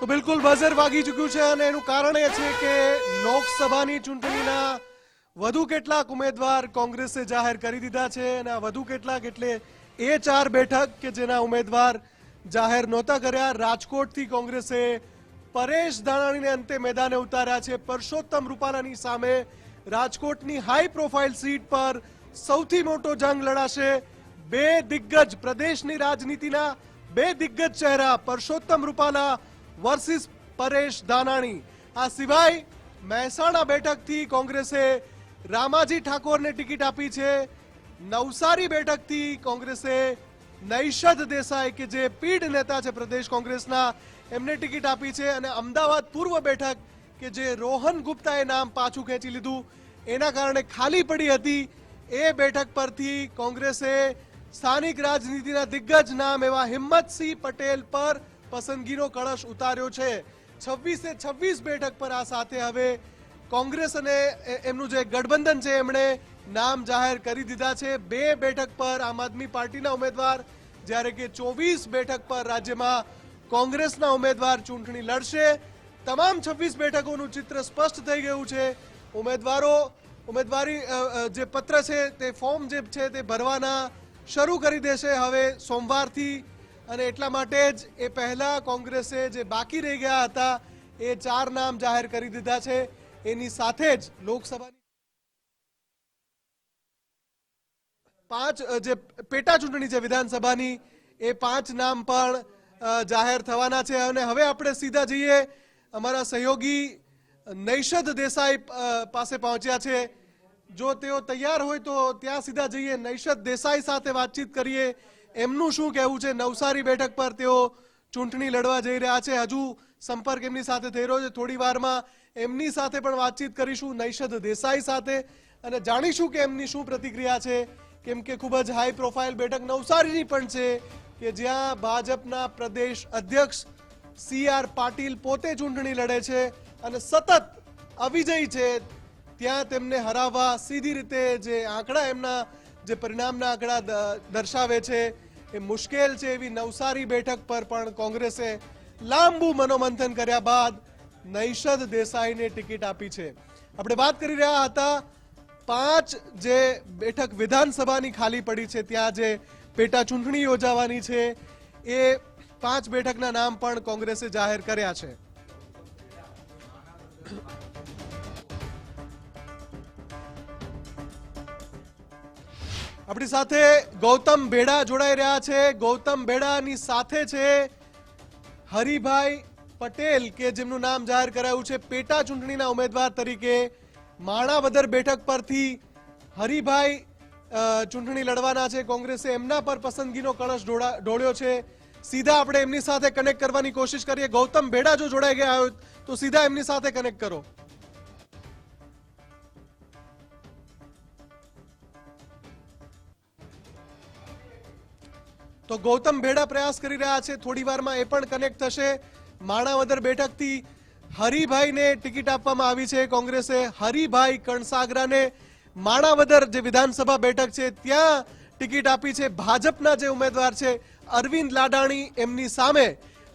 તો બિલકુલ બઝર વાગી ચૂક્યું છે અને એનું કારણ એ છે કે લોકસભાની ચૂંટણીના વધુ કેટલાક ઉમેદવાર કોંગ્રેસે જાહેર કરી દીધા છે અને આ વધુ કેટલાક એટલે એ ચાર બેઠક કે જેના ઉમેદવાર જાહેર નહોતા કર્યા. રાજકોટથી કોંગ્રેસે પરેશ ધાનાણીને અંતે મેદાને ઉતાર્યા છે. પરસોત્તમ રૂપાલાની સામે રાજકોટની હાઈ પ્રોફાઇલ સીટ પર સૌથી મોટો જંગ લડાશે બે દિગ્ગજ. પ્રદેશની રાજનીતિના બે દિગ્ગજ ચહેરા. પરસોત્તમ રૂપાલા વર્સિસ પરેશ દાનાણી. આ સિવાય મહેસાણા બેઠકથી કોંગ્રેસે રામાજી ઠાકોરને ટિકિટ આપી છે. નવસારી બેઠકથી કોંગ્રેસે નૈષદ દેસાઈ કે જે પીઢ નેતા છે પ્રદેશ કોંગ્રેસના, એમને ટિકિટ આપી છે અને અમદાવાદ પૂર્વ બેઠક કે જે રોહન ગુપ્તાએ નામ પાછું ખેંચી લીધું, એના કારણે ખાલી પડી હતી. એ બેઠક પરથી કોંગ્રેસે સ્થાનિક રાજનીતિના દિગ્ગજ નામ એવા હિંમતસિંહ પટેલ પર પસંદગીનો કળશ ઉતાર્યો છે. છવ્વીસે છવ્વીસ બેઠક પર આ સાથે હવે કોંગ્રેસ અને એમનું જે ગઠબંધન છે, એમણે નામ જાહેર કરી દીધા છે. બે બેઠક પર આમ આદમી પાર્ટીના ઉમેદવાર, જ્યારે કે ચોવીસ બેઠક પર રાજ્યમાં કોંગ્રેસના ઉમેદવાર ચૂંટણી લડશે. તમામ છવ્વીસ બેઠકોનું ચિત્ર સ્પષ્ટ થઈ ગયું છે. ઉમેદવારો, ઉમેદવારી જે પત્ર છે, તે ફોર્મ જે છે, તે ભરવાના શરૂ કરી દેશે. હવે સોમવારથી અને એટલા માટે જ એ પહેલા કોંગ્રેસે જે બાકી રહી ગયા હતા, એ ચાર નામ જાહેર કરી દીધા છે. એની સાથે જ લોકસભાની પાંચ જે પેટા ચૂંટણી છે વિધાનસભાની, એ પાંચ નામ પણ જાહેર થવાના છે. અને હવે આપણે સીધા જઈએ અમારા સહયોગી નૈષદ દેસાઈ પાસે પહોંચ્યા છે. જો તેઓ તૈયાર હોય તો ત્યાં સીધા જઈએ. નૈષદ દેસાઈ સાથે વાતચીત કરીએ. એમનું શું કહેવું છે? નવસારી બેઠક પર તેઓ ચૂંટણી લડવા જઈ રહ્યા છે. હજુ સંપર્ક એમની સાથે થઈ રહ્યો છે. થોડી વારમાં એમની સાથે પણ વાતચીત કરીશું નૈષદ દેસાઈ સાથે. અને જાણીશું કે એમની શું પ્રતિક્રિયા છે. કેમ કે ખૂબ જ હાઈ પ્રોફાઇલ બેઠક નવસારીની પણ છે કે જ્યાં ભાજપના પ્રદેશ અધ્યક્ષ સી આર પાટીલ પોતે ચૂંટણી લડે છે અને સતત અવિજય છે. ત્યાં તેમને હરાવવા સીધી રીતે જે આંકડા એમના જે પરિણામના આંકડા દર્શાવે છે એ મુશ્કેલ છે એવી નવસારી બેઠક પર પણ કોંગ્રેસે લાંબુ મનોમંથન કર્યા બાદ નૈષદ દેસાઈને ટિકિટ આપી છે. આપણે વાત કરી રહ્યા હતા પાંચ જે બેઠક વિધાનસભાની ખાલી પડી છે, ત્યાં જે પેટા ચૂંટણી યોજાવાની છે, એ પાંચ બેઠકના નામ પણ કોંગ્રેસે જાહેર કર્યા છે. આપણી સાથે ગૌતમ ભેડા જોડાઈ રહ્યા છે. ગૌતમ ભેડાની સાથે છે હરિભાઈ પટેલ કે જેમનું નામ જાહેર કરાયું છે. પેટા ચૂંટણીના ઉમેદવાર તરીકે માણાવદર બેઠક પરથી હરિભાઈ ચૂંટણી લડવાના છે. કોંગ્રેસે એમના પર પસંદગીનો કળશ ઢોળા- ઢોળ્યો છે. સીધા આપણે એમની સાથે કનેક્ટ કરવાની કોશિશ કરીએ. ગૌતમ ભેડા જો જોડાઈ ગયા હોય તો સીધા એમની સાથે કનેક્ટ કરો. તો ગૌતમ ભેડા પ્રયાસ કરી રહ્યા છે. થોડી વારમાં એ પણ કનેક્ટ થશે. માણાવદર બેઠકથી હરિભાઈને ટિકિટ આપવામાં આવી છે. કોંગ્રેસે હરિભાઈ કણસાગરાને માણાવદર જે વિધાનસભા બેઠક છે, ત્યાં ટિકિટ આપી છે. ભાજપના જે ઉમેદવાર છે, અરવિંદ લાડાણી, એમની સામે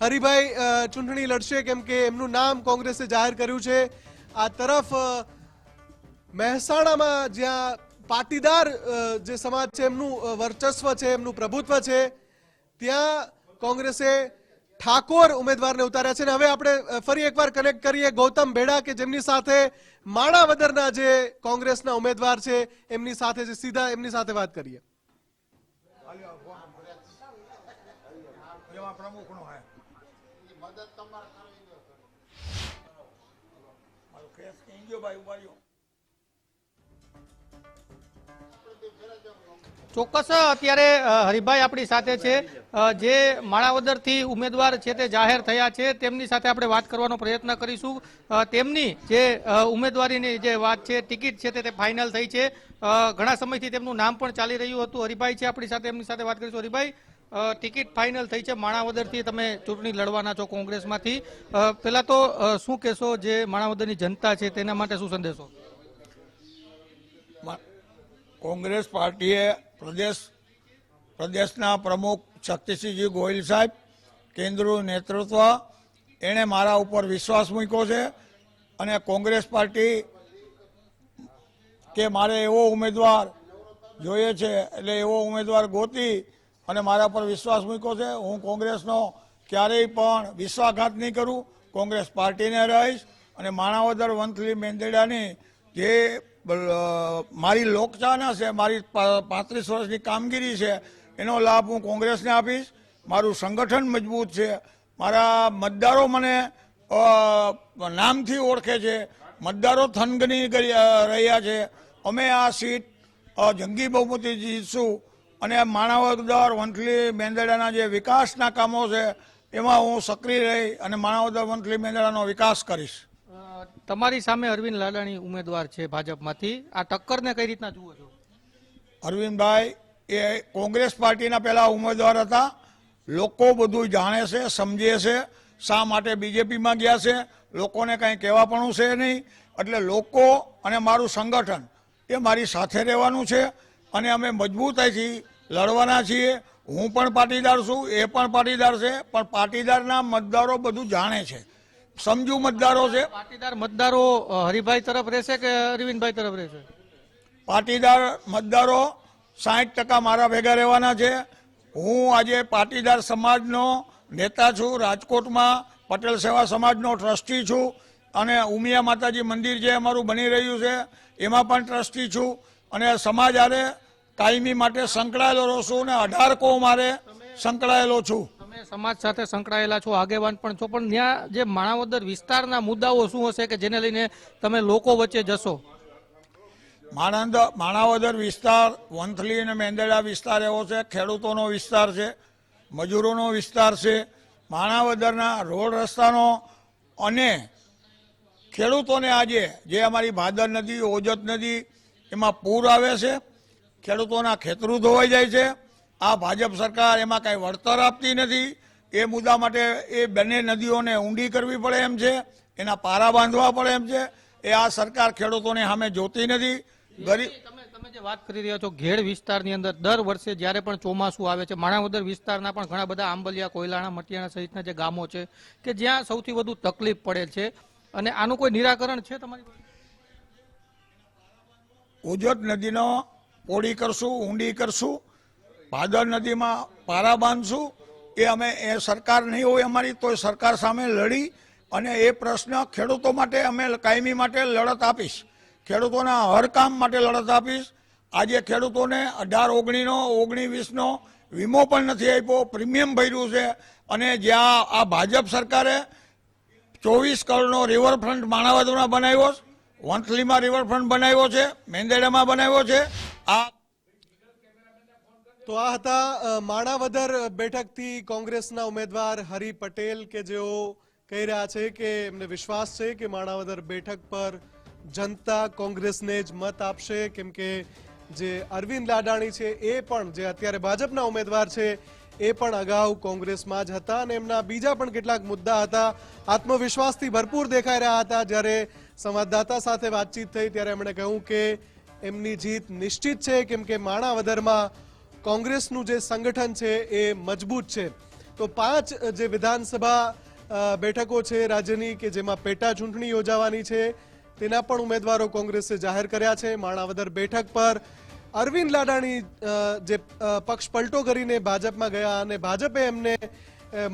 હરિભાઈ ચૂંટણી લડશે કેમ કે એમનું નામ કોંગ્રેસે જાહેર કર્યું છે. આ તરફ મહેસાણામાં જ્યાં પાટીદાર જે સમાજ છે, એમનું વર્ચસ્વ છે, એમનું પ્રભુત્વ છે ત્યાં કોંગ્રેસે ઠાકોર ઉમેદવારને ઉતાર્યા છે અને હવે આપણે ફરી એકવાર કનેક્ટ કરીએ ગૌતમ ભેડા કે જેમની સાથે માણાવદરના જે કોંગ્રેસના ઉમેદવાર છે, એમની સાથે જે સીધા એમની સાથે વાત કરીએ. એમાં ચોક્કસ, અત્યારે હરિભાઈ આપણી સાથે છે. જે માણાવદરથી ઉમેદવાર છે તે જાહેર થયા છે, તેમની સાથે આપણે વાત કરવાનો પ્રયત્ન કરીશું. તેમની જે ઉમેદવારીની જે વાત છે, ટિકિટ છે તે ફાઇનલ થઈ છે. ઘણા સમયથી તેમનું નામ પણ ચાલી રહ્યું હતું. હરિભાઈ છે આપણી સાથે, એમની સાથે વાત કરીશું. હરિભાઈ ટિકિટ ફાઇનલ થઈ છે માણાવદરથી. તમે ચૂંટણી લડવાના છો કોંગ્રેસમાંથી. પહેલાં તો શું કહેશો જે માણાવદરની જનતા છે, તેના માટે શું સંદેશો? કોંગ્રેસ પાર્ટીએ પ્રદેશ, પ્રદેશના પ્રમુખ શક્તિસિંહજી ગોહિલ સાહેબ, કેન્દ્રનું નેતૃત્વ, એણે મારા ઉપર વિશ્વાસ મૂક્યો છે અને કોંગ્રેસ પાર્ટી કે મારે એવો ઉમેદવાર જોઈએ છે, એટલે એવો ઉમેદવાર ગોતી અને મારા પર વિશ્વાસ મૂક્યો છે. હું કોંગ્રેસનો ક્યારેય પણ વિશ્વાસઘાત નહીં કરું. કોંગ્રેસ પાર્ટીને રહીશ અને માણાવદર વંથલી મેંદેડાની જે મારી લોકચાહના છે, મારી પાંત્રીસ વર્ષની કામગીરી છે, એનો લાભ હું કોંગ્રેસને આપીશ. મારું સંગઠન મજબૂત છે. મારા મતદારો મને નામથી ઓળખે છે. મતદારો થનગની રહ્યા છે. અમે આ સીટ જંગી બહુમતી જીતશું. અને માણાવદર વંથલી મેંદડાના જે વિકાસના કામો છે, એમાં હું સક્રિય રહી અને માણાવદર વંથલી મેંદડાનો વિકાસ કરીશ. તમારી સામે અરવિંદ લાડાણી ઉમેદવાર છે ભાજપમાંથી. આ ટક્કરને કઈ રીતના જુઓ છો? અરવિંદભાઈ, એ કોંગ્રેસ પાર્ટીના પહેલા ઉમેદવાર હતા. લોકો બધું જાણે છે, સમજે છે, શા માટે બીજેપીમાં ગયા છે, લોકોને કંઈ કહેવાપણું છે નહીં. એટલે લોકો અને મારું સંગઠન એ મારી સાથે રહેવાનું છે અને અમે મજબૂતાઈથી લડવાના છીએ. હું પણ પાટીદાર છું, એ પણ પાટીદાર છે, પણ પાટીદારના મતદારો બધું જાણે છે. સમજુ મતદારો છે? પાટીદાર મતદારો હરિભાઈ તરફ રહેશે કે અરવિંદભાઈ તરફ રહેશે? પાટીદાર મતદારો સાહીઠ ટકા મારા ભેગા રહેવાના છે. હું આજે પાટીદાર સમાજનો નેતા છું. રાજકોટમાં પટેલ સેવા સમાજનો ટ્રસ્ટી છું. અને ઉમિયા માતાજી મંદિર જે અમારું બની રહ્યું છે એમાં પણ ટ્રસ્ટી છું. અને સમાજ આરે કાયમી માટે સંકળાયેલો રહું છું અને અઢાર કો મારે સંકળાયેલો છું. તમે સમાજ સાથે સંકળાયેલા છો, આગેવાન પણ છો, પણ ત્યાં જે માણાવદર વિસ્તારના મુદ્દાઓ શું હશે કે જેને લઈને તમે લોકો વચ્ચે જશો? માણંદ, માણાવદર વિસ્તાર, વંથલી અને મેંદડા વિસ્તાર એવો છે, ખેડૂતોનો વિસ્તાર છે, મજૂરોનો વિસ્તાર છે, માણાવદરના રોડ રસ્તાનો અને ખેડૂતોને આજે જે અમારી ભાદર નદી, ઓજત નદી એમાં પૂર આવે છે, ખેડૂતોના ખેતરું ધોવાઈ જાય છે આ ભાજપ સરકાર એમાં કાંઈ વળતર આપતી નથી. એ મુદ્દા માટે એ બંને નદીઓને ઊંડી કરવી પડે એમ છે. એના પારા બાંધવા પડે એમ છે. એ આ સરકાર ખેડૂતોને સામે જોતી નથી. ગરીબ તમે તમે જે વાત કરી રહ્યા છો ઘેડ વિસ્તારની અંદર દર વર્ષે જ્યારે પણ ચોમાસું આવે છે માણાવદર વિસ્તારના પણ ઘણા બધા આંબલિયા કોયલાણા મટિયાણા સહિતના જે ગામો છે કે જ્યાં સૌથી વધુ તકલીફ પડે છે. અને આનું કોઈ નિરાકરણ છે તમારી ઉજત નદીનો પોળી કરશું ઊંડી કરશું. ભાદર નદીમાં પારા બાંધશું. એ અમે, એ સરકાર નહીં હોય અમારી તો સરકાર સામે લડી અને એ પ્રશ્ન ખેડૂતો માટે અમે કાયમી માટે લડત આપીશ. ખેડૂતોના હર કામ માટે લડત આપીશ. આજે ખેડૂતોને અઢાર ઓગણીનો ઓગણી વીસનો વીમો પણ નથી આપ્યો, પ્રીમિયમ ભર્યું છે અને જ્યાં આ ભાજપ સરકારે ચોવીસ કરોડનો રિવરફ્રન્ટ માણાવદરમાં બનાવ્યો વંથલીમાં રિવરફ્રન્ટ બનાવ્યો છે, મેંદેડામાં બનાવ્યો છે. આ તો આ હતા માણાવદર બેઠકથી કોંગ્રેસના ઉમેદવાર હરિ પટેલ કે જેઓ કહી રહ્યા છે કે એમને વિશ્વાસ છે કે માણાવદર બેઠક પર જનતા કોંગ્રેસને જ મત આપશે. કેમ કે જે અરવિંદ લાડાણી છે એ પણ, જે અત્યારે ભાજપના ઉમેદવાર છે, એ પણ અગાઉ કોંગ્રેસમાં જ હતા અને એમના બીજા પણ કેટલાક મુદ્દા હતા. આત્મવિશ્વાસથી ભરપૂર દેખાઈ રહ્યા હતા. જ્યારે સંવાદદાતા સાથે વાતચીત થઈ ત્યારે એમણે કહ્યું કે એમની જીત નિશ્ચિત છે, કેમ કે માણાવદરમાં કોંગ્રેસનું જે સંગઠન છે એ મજબૂત છે. તો પાંચ જે વિધાનસભા બેઠકો છે રાજ્યની કે જેમાં પેટા ચૂંટણી યોજાવાની છે, તેના પણ ઉમેદવારો કોંગ્રેસે જાહેર કર્યા છે. માણાવદર બેઠક પર અરવિંદ લાડાણી જે પક્ષ પલટો કરીને ભાજપમાં ગયા અને ભાજપે એમને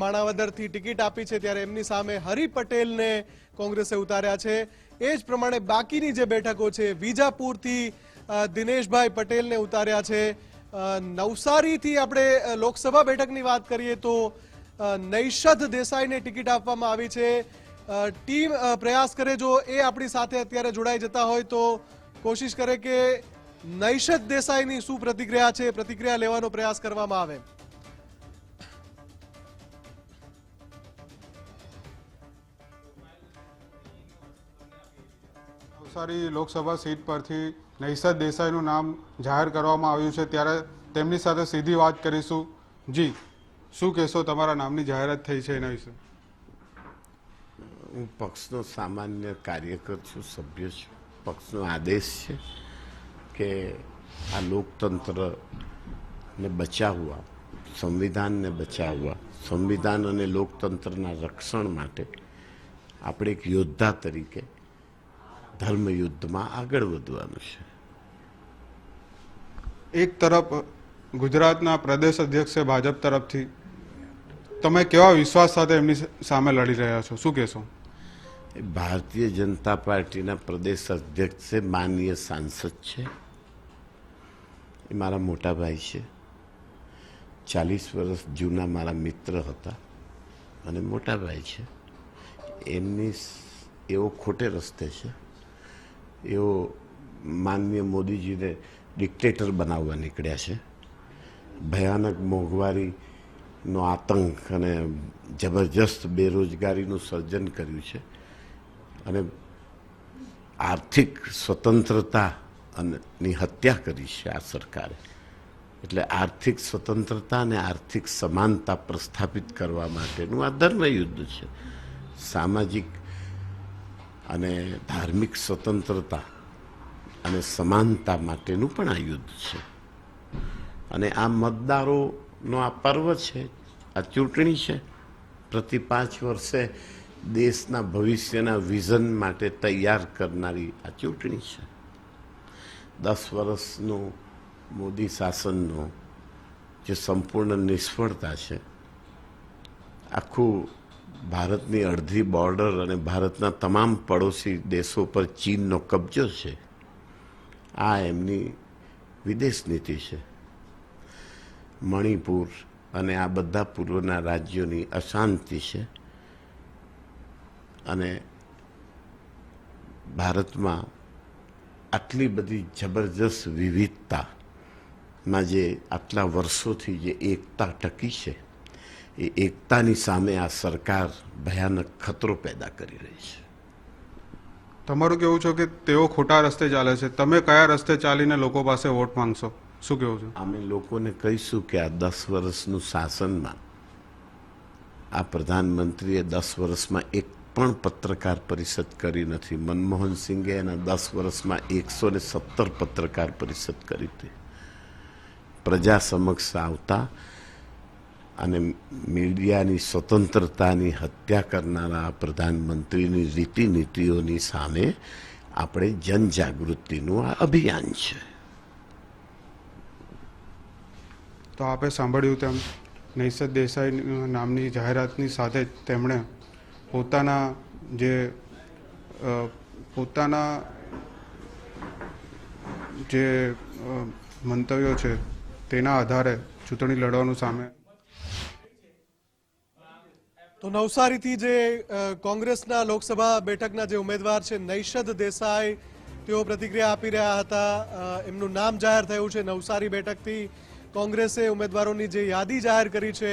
માણાવદરથી ટિકિટ આપી છે ત્યારે એમની સામે હરિ પટેલને કોંગ્રેસે ઉતાર્યા છે. એ જ પ્રમાણે બાકીની જે બેઠકો છે, વિજાપુરથી દિનેશભાઈ પટેલને ઉતાર્યા છે. નવસારીથી આપણે લોકસભા બેઠકની વાત કરીએ તો નૈષદ દેસાઈને ટિકિટ આપવામાં આવી છે. ટીમ પ્રયાસ કરે જો એ આપણી સાથે અત્યારે જોડાઈ જતા હોય તો કોશિશ કરે કે નૈષદ દેસાઈની શું પ્રતિક્રિયા છે, પ્રતિક્રિયા લેવાનો પ્રયાસ કરવામાં આવે. નવસારી લોકસભા સીટ પરથી નૈસદ દેસાઈનું નામ જાહેર કરવામાં આવ્યું છે. ત્યારે તેમની સાથે સીધી વાત કરીશું. જી, શું કહેશો તમારા નામની જાહેરાત થઈ છે એના વિશે? હું પક્ષનો સામાન્ય કાર્યકર છું, સભ્ય છું. પક્ષનો આદેશ છે કે આ લોકતંત્રને બચાવવા, સંવિધાનને બચાવવા, સંવિધાન અને લોકતંત્રના રક્ષણ માટે આપણે એક યોદ્ધા તરીકે ધર્મયુદ્ધમાં આગળ વધવાનું છે. એક તરફ ગુજરાતના પ્રદેશ અધ્યક્ષ છે ભાજપ તરફથી. તમે કેવા વિશ્વાસ સાથે એમની સામે લડી રહ્યા છો? શું કહેશો? ભારતીય જનતા પાર્ટીના પ્રદેશ અધ્યક્ષ છે, માનનીય સાંસદ છે. એ મારા મોટા ભાઈ છે. ચાલીસ વર્ષ જૂના મારા મિત્ર હતા અને મોટા ભાઈ છે. એમની એવો ખોટે રસ્તે છે. એવો માનનીય મોદીજીને ડિક્ટેટર બનાવવા નીકળ્યા છે. ભયાનક મોંઘવારીનો આતંક અને જબરજસ્ત બેરોજગારીનું સર્જન કર્યું છે અને આર્થિક સ્વતંત્રતા અને ની હત્યા કરી છે આ સરકારે. એટલે આર્થિક સ્વતંત્રતા અને આર્થિક સમાનતા પ્રસ્થાપિત કરવા માટેનું આ ધર્મયુદ્ધ છે. સામાજિક અને ધાર્મિક સ્વતંત્રતા અને સમાનતા માટેનું પણ આ યુદ્ધ છે. અને આ મતદારોનો આ પર્વ છે, આ ચૂંટણી છે, પ્રતિ પાંચ વર્ષે દેશના ભવિષ્યના વિઝન માટે તૈયાર કરનારી આ ચૂંટણી છે. દસ વર્ષનું મોદી શાસનનો જે સંપૂર્ણ નિષ્ફળતા છે, આખું ભારતની અડધી બોર્ડર અને ભારતના તમામ પડોશી દેશો પર ચીનનો કબજો છે આ એમની વિદેશ નીતિ છે. મણિપુર અને આ બધા પૂર્વના રાજ્યોની અશાંતિ છે. અને ભારતમાં આટલી બધી જબરજસ્ત વિવિધતામાં જે આટલા વર્ષોથી જે એકતા ટકી છે, એ એકતાની સામે આ સરકાર ભયાનક ખતરો પેદા કરી રહી છે. તમારું કેવું છે કે તેઓ ખોટા રસ્તે ચાલે છે? તમે કયા રસ્તે ચાલીને લોકો પાસે વોટ માંગશો? શું કેવું છે? અમે લોકોને કહીશું કે આ દસ વર્ષનું શાસનમાં આ પ્રધાનમંત્રીએ દસ વર્ષમાં એક પણ પત્રકાર પરિષદ કરી નથી. મનમોહન સિંઘે એના દસ વર્ષમાં એકસો ને સત્તર પત્રકાર પરિષદ કરી હતી. પ્રજા સમક્ષ આવતા અને મીડિયાની સ્વતંત્રતાની હત્યા કરનારા પ્રધાનમંત્રીની રીતિ નીતિઓની સામે આપણે જનજાગૃતિનું આ અભિયાન છે. તો આપે સાંભળ્યું તેમ નૈસદ દેસાઈ નામની જાહેરાતની સાથે જ તેમણે પોતાના જે પોતાના જે મંતવ્યો છે તેના આધારે ચૂંટણી લડવાનું સામે તો નવસારીથી જે કોંગ્રેસના લોકસભા બેઠકના જે ઉમેદવાર છે નૈશદ દેસાઈ, તેઓ પ્રતિક્રિયા આપી રહ્યા હતા. એમનું નામ જાહેર થયું છે નવસારી બેઠકથી. કોંગ્રેસે ઉમેદવારોની જે યાદી જાહેર કરી છે,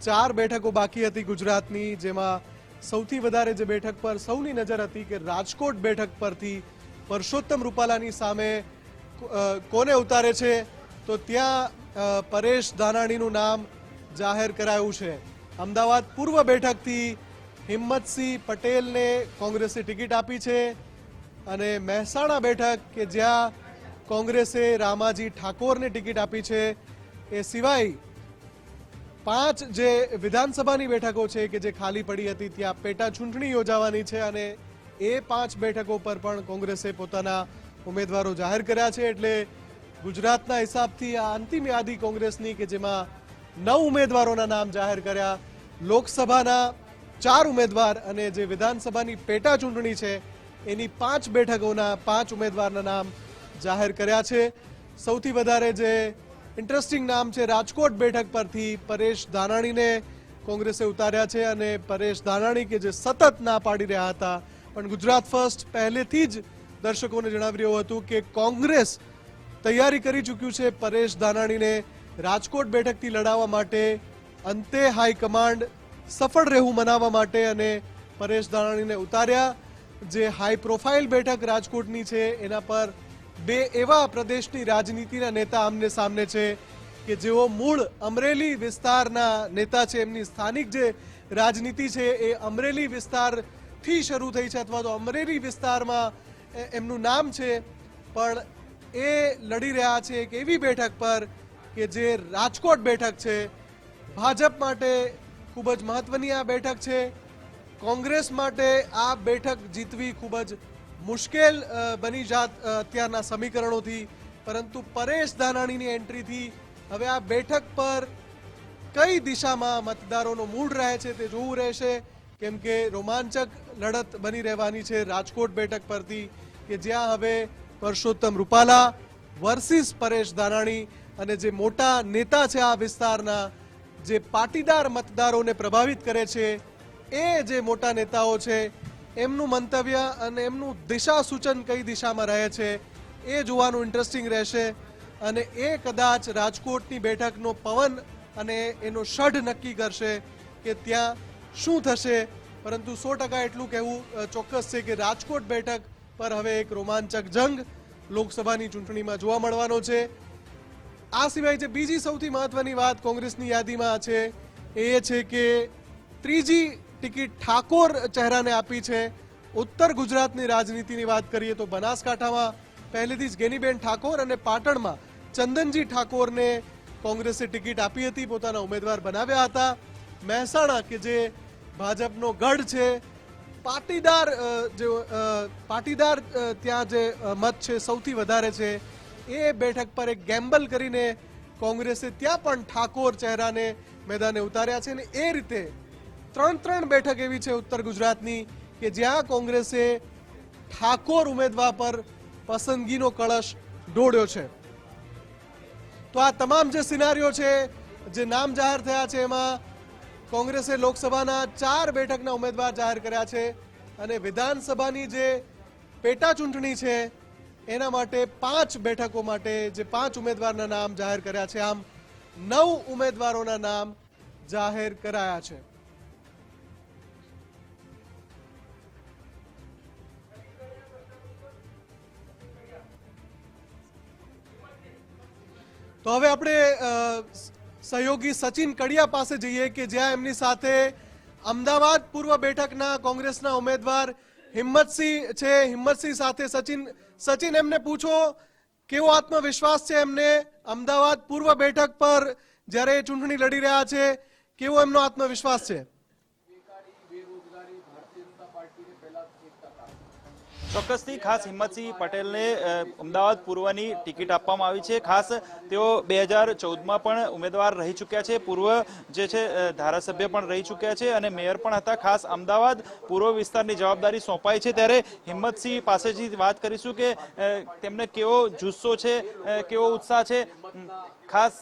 ચાર બેઠકો બાકી હતી ગુજરાતની, જેમાં સૌથી વધારે જે બેઠક પર સૌની નજર હતી કે રાજકોટ બેઠક પરથી પરસોત્તમ રૂપાલાની સામે કોને ઉતારે છે? તો ત્યાં પરેશ ધાનાણીનું નામ જાહેર કરાયું છે. અમદાવાદ પૂર્વ બેઠકથી હિંમતસિંહ પટેલને કોંગ્રેસે ટિકિટ આપી છે અને મહેસાણા બેઠક કે જ્યાં કોંગ્રેસે રામાજી ઠાકોરને ટિકિટ આપી છે, એ સિવાય પાંચ જે વિધાનસભાની બેઠકો છે કે જે ખાલી પડી હતી, ત્યાં પેટા ચૂંટણી યોજાવાની છે અને એ પાંચ બેઠકો પર પણ કોંગ્રેસે પોતાના ઉમેદવારો જાહેર કર્યા છે. એટલે ગુજરાતના હિસાબથી આ અંતિમ યાદી કોંગ્રેસની કે જેમાં નવ ઉમેદવારોના નામ જાહેર કર્યા. લોકસભાના ચાર ઉમેદવાર અને જે વિધાનસભાની પેટા ચૂંટણી છે, એની પાંચ બેઠકોના પાંચ ઉમેદવારના નામ જાહેર કર્યા છે. સૌથી વધારે જે ઇન્ટરેસ્ટિંગ નામ છે, રાજકોટ બેઠક પરથી પરેશ ધાનાણીને કોંગ્રેસે ઉતાર્યા છે અને પરેશ ધાનાણી કે જે સતત ના પાડી રહ્યા હતા. પણ ગુજરાત ફર્સ્ટ પહેલેથી જ દર્શકોને જણાવી રહ્યું હતું કે કોંગ્રેસ તૈયારી કરી ચૂક્યું છે. પરેશ ધાનાણીને રાજકોટ બેઠકથી લડાવવા માટે અંતે હાઈકમાન્ડ સફળ રહેવું મનાવવા માટે અને પરેશ ધાનાણીને ઉતાર્યા. જે હાઈ પ્રોફાઇલ બેઠક રાજકોટની છે, એના પર બે એવા પ્રદેશની રાજનીતિના નેતા આમને સામને છે કે જેઓ મૂળ અમરેલી વિસ્તારના નેતા છે. એમની સ્થાનિક જે રાજનીતિ છે, એ અમરેલી વિસ્તારથી શરૂ થઈ છે અથવા તો અમરેલી વિસ્તારમાં એમનું નામ છે. પણ એ લડી રહ્યા છે એક એવી બેઠક પર કે જે રાજકોટ બેઠક છે, ભાજપ માટે ખૂબ જ મહત્વની આ બેઠક છે. કોંગ્રેસ માટે આ બેઠક જીતવી ખૂબ જ મુશ્કેલ બની જાત અત્યારના સમીકરણોથી. પરંતુ પરેશ ધાનાણીની એન્ટ્રીથી હવે આ બેઠક પર કઈ દિશામાં મતદારોનો મૂડ રહે છે તે જોવું રહેશે. કેમ કે રોમાંચક લડત બની રહેવાની છે રાજકોટ બેઠક પરથી, કે જ્યાં હવે પરસોત્તમ રૂપાલા વર્સિસ પરેશ ધાનાણી અને જે મોટા નેતા છે આ વિસ્તારના, જે પાટીદાર મતદારોને પ્રભાવિત કરે છે, એ જે મોટા નેતાઓ છે, એમનું મંતવ્ય અને એમનું દિશા સૂચન કઈ દિશામાં રહે છે, એ જોવાનું ઇન્ટરેસ્ટિંગ રહેશે. અને એ કદાચ રાજકોટની બેઠકનો પવન અને એનો ષઢ નક્કી કરશે કે ત્યાં શું થશે. પરંતુ સો ટકા એટલું કહેવું ચોક્કસ છે કે રાજકોટ બેઠક પર હવે એક રોમાંચક જંગ લોકસભાની ચૂંટણીમાં જોવા મળવાનો છે. આ સિવાય જે બીજી સૌથી મહત્વની વાત કોંગ્રેસની યાદીમાં છે, એ છે કે ત્રીજી ટિકિટ ઠાકોર ચહેરાને આપી છે. ઉત્તર ગુજરાતની રાજનીતિની વાત કરીએ તો બનાસકાંઠામાં પહેલેથી જ ગેનીબેન ઠાકોર અને પાટણમાં ચંદનજી ઠાકોરને કોંગ્રેસે ટિકિટ આપી હતી. પોતાના ઉમેદવાર બનાવ્યા હતા. મહેસાણા કે જે ભાજપનો ગઢ છે, પાટીદાર જે પાટીદાર ત્યાં જે મત છે, સૌથી વધારે છે. એ બેઠક પર એક ગેમ્બલ કરીને કોંગ્રેસે ત્યાં પણ ઠાકોર ચહેરાને મેદાને ઉતાર્યા છે અને એ રીતે ત્રણ ત્રણ બેઠક એવી છે ઉત્તર ગુજરાતની કે જ્યાં કોંગ્રેસે ઠાકોર ઉમેદવાર પર પસંદગીનો કળશ ઢોળ્યો છે. તો આ તમામ જે સિનારીઓ છે, જે નામ જાહેર થયા છે, એમાં કોંગ્રેસે લોકસભાના ચાર બેઠકના ઉમેદવાર જાહેર કર્યા છે અને વિધાનસભાની જે પેટા ચૂંટણી છે એના માટે પાંચ બેઠકો માટે જે પાંચ ઉમેદવારના નામ જાહેર કર્યા છે, આમ નવ ઉમેદવારોના નામ જાહેર કરાયા છે. તો હવે આપણે સહયોગી સચિન કડિયા પાસે જઈએ કે જ્યાં એમની સાથે અમદાવાદ પૂર્વ બેઠકના કોંગ્રેસના ઉમેદવાર હિંમતસિંહ છે, હિંમતસિંહ સાથે સચિન સચિન એમને પૂછો, કેવો આત્મવિશ્વાસ છે એમને? અમદાવાદ પૂર્વ બેઠક પર જ્યારે ચૂંટણી લડી રહ્યા છે, કેવો એમનો આત્મવિશ્વાસ છે? ચોક્કસથી ખાસ હિંમતસિંહ પટેલને અમદાવાદ પૂર્વની ટિકિટ આપવામાં આવી છે. ખાસ તેઓ બે હજાર ચૌદમાં પણ ઉમેદવાર રહી ચૂક્યા છે. પૂર્વ જે છે ધારાસભ્ય પણ રહી ચૂક્યા છે અને મેયર પણ હતા. ખાસ અમદાવાદ પૂર્વ વિસ્તારની જવાબદારી સોંપાઈ છે. ત્યારે હિંમતસિંહ પાસેથી વાત કરીશું કે તેમને કેવો જુસ્સો છે કેવો ઉત્સાહ છે? ખાસ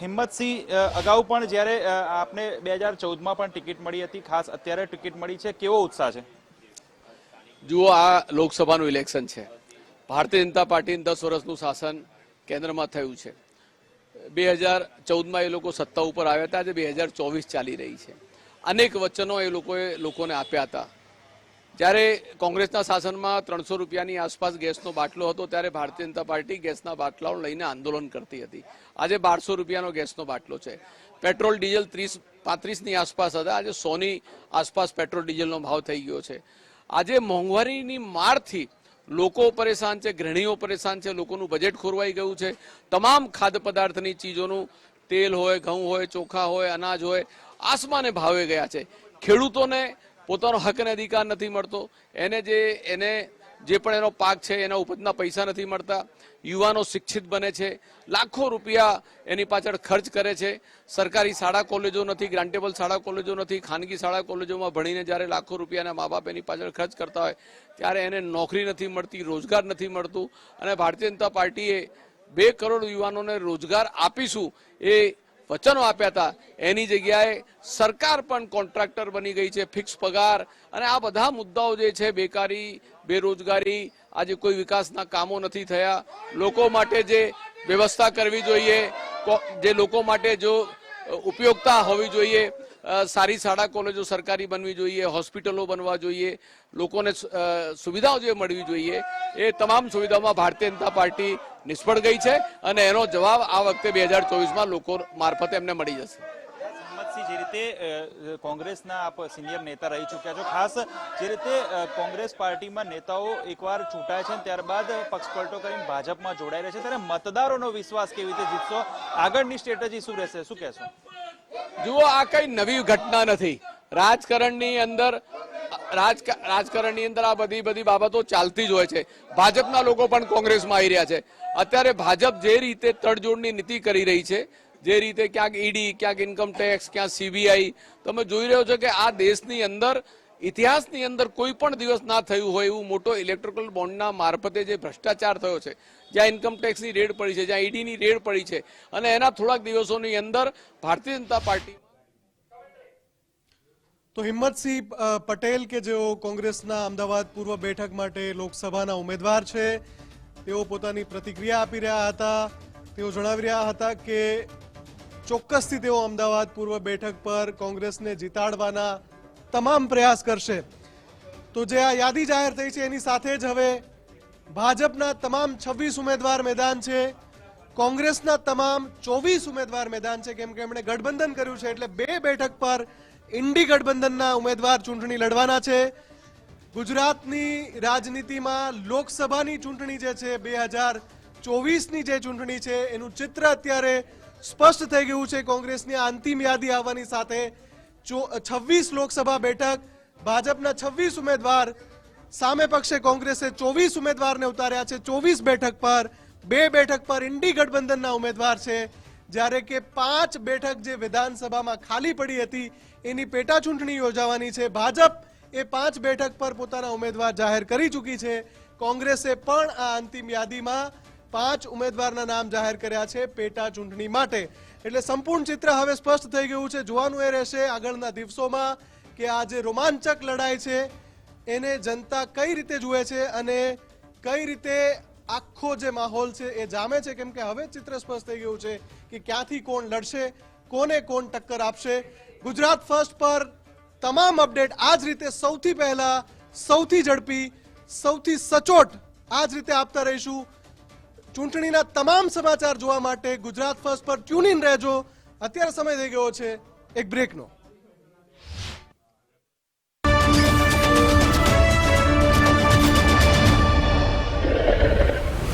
હિંમતસિંહ અગાઉ પણ જ્યારે આપને બે હજાર ચૌદમાં પણ ટિકિટ મળી હતી, ખાસ અત્યારે ટિકિટ મળી છે. કેવો ઉત્સાહ છે? જુઓ, આ લોકસભાનું ઇલેક્શન છે. ભારતીય જનતા પાર્ટીનું દસ વર્ષનું શાસન કેન્દ્રમાં થયું છે. બે હજાર ચૌદમાં એ લોકો સત્તા ઉપર આવ્યા હતા, આજે બે હજાર ચોવીસ ચાલી રહી છે. અનેક વચનો એ લોકોએ લોકોને આપ્યા હતા. જ્યારે કોંગ્રેસના શાસનમાં ત્રણસો રૂપિયાની આસપાસ ગેસનો બાટલો હતો, ત્યારે ભારતીય જનતા પાર્ટી ગેસના બાટલાઓ લઈને આંદોલન કરતી હતી. આજે બારસો રૂપિયાનો ગેસનો બાટલો છે. પેટ્રોલ ડીઝલ ત્રીસ, પાંત્રીસની આસપાસ હતા. આજે સોની આસપાસ પેટ્રોલ ડીઝલનો ભાવ થઈ ગયો છે. આજે મોંઘવારીની મારથી લોકો પરેશાન છે, ગૃહિણીઓ પરેશાન છે, લોકોનું બજેટ ખોરવાઈ ગયું છે. તમામ ખાદ્ય પદાર્થની ચીજોનું તેલ હોય, ઘઉં હોય, ચોખા હોય, અનાજ હોય, આસમાને ભાવે ગયા છે. ખેડૂતોને પોતાનો હક અને અધિકાર નથી મળતો. એને જે, એને જે પણ એનો પાક છે, એના ઉપજના પૈસા નથી મળતા. યુવાનો શિક્ષિત બને છે. લાખો રૂપિયા એની પાછળ ખર્ચ કરે છે. સરકારી શાળા, કોલેજો નથી, ગ્રાન્ટેબલ શાળા, કોલેજો નથી, ખાનગી શાળા, કોલેજોમાં ભણીને જ્યારે લાખો રૂપિયાના મા બાપ એની પાછળ ખર્ચ કરતા હોય, ત્યારે એને નોકરી નથી મળતી, રોજગાર નથી મળતું. અને ભારતીય જનતા પાર્ટીએ બે કરોડ યુવાનોને રોજગાર આપીશું એ વચનો આપ્યા હતા. એની જગ્યાએ સરકાર પણ કોન્ટ્રાક્ટર બની ગઈ છે, ફિક્સ પગાર. અને આ બધા મુદ્દાઓ જે છે, બેકારી બેરોજગારી, આજે કોઈ વિકાસના કામો નથી થયા. લોકો માટે જે વ્યવસ્થા કરવી જોઈએ જે લોકો માટે જો ઉપયોગતા હોવી જોઈએ સારી શાળા, કોલેજો સરકારી બનવી જોઈએ, હોસ્પિટલો બનવા જોઈએ, લોકોને સુવિધાઓ જે મળવી જોઈએ, એ તમામ સુવિધાઓમાં ભારતીય જનતા પાર્ટી નિષ્ફળ ગઈ છે અને એનો જવાબ આ વખતે બે હજાર ચોવીસમાં લોકો મારફતે એમને મળી જશે. રીતે કોંગ્રેસના આપ સિનિયર નેતા રહી ચૂક્યા છો. ખાસ જે રીતે કોંગ્રેસ પાર્ટીમાં નેતાઓ એકવાર ચૂંટાય છે ત્યારબાદ પક્ષપલટો કરીને ભાજપમાં જોડાઈ રહે છે. ત્યારે મતદારોનો વિશ્વાસ કેવી રીતે જીતશો? આગળની સ્ટ્રેટેજી શું રહેશે? શું કહેશો? જુઓ, આ કઈ નવી ઘટના નથી. રાજકારણની અંદર, રાજકા- રાજકારણની અંદર આ બધી બધી બાબતો ચાલતી જ હોય છે. ભાજપના લોકો પણ કોંગ્રેસમાં આવી રહ્યા છે. અત્યારે ભાજપ જે રીતે તડજોડની નીતિ કરી રહી છે જે રીતે ક્યાંક ઈડી, ક્યાંક ઇન્કમ ટેક્સ ક્યાંક સીબીઆઈ તમે જોઈ રહ્યો છો કે આ દેશની અંદર, ઇતિહાસની અંદર કોઈ પણ દિવસ ના થયું હોય એવું મોટો ઇલેક્ટ્રિકલ બોન્ડના મારફતે જે ભ્રષ્ટાચાર થયો છે, જ્યાં ઇન્કમ ટેક્સની રેડ પડી છે, જ્યાં ઈડીની રેડ પડી છે, અને એના થોડાક દિવસોની અંદર ભારતીય જનતા પાર્ટી તો હિંમતસિંહ પટેલ કે જેઓ કોંગ્રેસના અમદાવાદ પૂર્વ બેઠક માટે લોકસભાના ઉમેદવાર છે, તેઓ પોતાની પ્રતિક્રિયા આપી રહ્યા હતા, તેઓ જણાવી રહ્યા હતા કે ચોક્કસથી તેઓ અમદાવાદ પૂર્વ બેઠક પર કોંગ્રેસને જીતાડવાના તમામ પ્રયાસ કરશે. તો જે આ યાદી જાહેર થઈ છે, એની સાથે જ હવે ભાજપના તમામ છવ્વીસ ઉમેદવાર મેદાન છે. કોંગ્રેસના તમામ ચોવીસ ઉમેદવાર મેદાન છે, કેમ કે એમણે ગઠબંધન કર્યું છે, એટલે બે બેઠક પર ઇન્ડી ગઠબંધનના ઉમેદવાર ચૂંટણી લડવાના છે. ગુજરાતની રાજનીતિમાં લોકસભાની ચૂંટણી જે છે, બે હજાર ચોવીસની જે ચૂંટણી છે, એનું ચિત્ર અત્યારે સ્પષ્ટ થઈ ગયું છે કોંગ્રેસની અંતિમ યાદી આવવાની સાથે. છવ્વીસ લોકસભા બેઠક, ભાજપના છવ્વીસ ઉમેદવાર, સામે પક્ષે કોંગ્રેસે ચોવીસ ઉમેદવારને ઉતાર્યા છે. ચોવીસ બેઠક પર, બે બેઠક પર ઇન્ડી ગઠબંધનના ઉમેદવાર છે. જ્યારે કે પાંચ બેઠક જે વિધાનસભામાં ખાલી પડી હતી, એની પેટા ચૂંટણી યોજાવાની છે. ભાજપ એ પાંચ બેઠક પર પોતાના ઉમેદવાર જાહેર કરી ચૂકી છે. કોંગ્રેસે પણ આ અંતિમ યાદીમાં પાંચ ઉમેદવારના નામ જાહેર કર્યા છે પેટા ચૂંટણી માટે. એટલે સંપૂર્ણ ચિત્ર હવે સ્પષ્ટ થઈ ગયું છે. જોવાનું એ રહેશે આગળના દિવસોમાં કે આ જે રોમાંચક લડાઈ છે, એને જનતા કઈ રીતે જુએ છે અને કઈ રીતે આખો જે માહોલ છે એ જામે છે. કેમ કે હવે ચિત્ર સ્પષ્ટ થઈ ગયું છે કે ક્યાંથી કોણ લડશે, કોને કોણ ટક્કર આપશે. ગુજરાત ફર્સ્ટ પર તમામ અપડેટ આ જ રીતે સૌથી પહેલા, સૌથી ઝડપી, સૌથી સચોટ આ જ રીતે આપતા રહીશું. ચૂંટણીના તમામ સમાચાર જોવા માટે ગુજરાત ફર્સ્ટ પર ટ્યુન ઇન રહેજો. અત્યારે સમય થઈ ગયો છે એક બ્રેકનો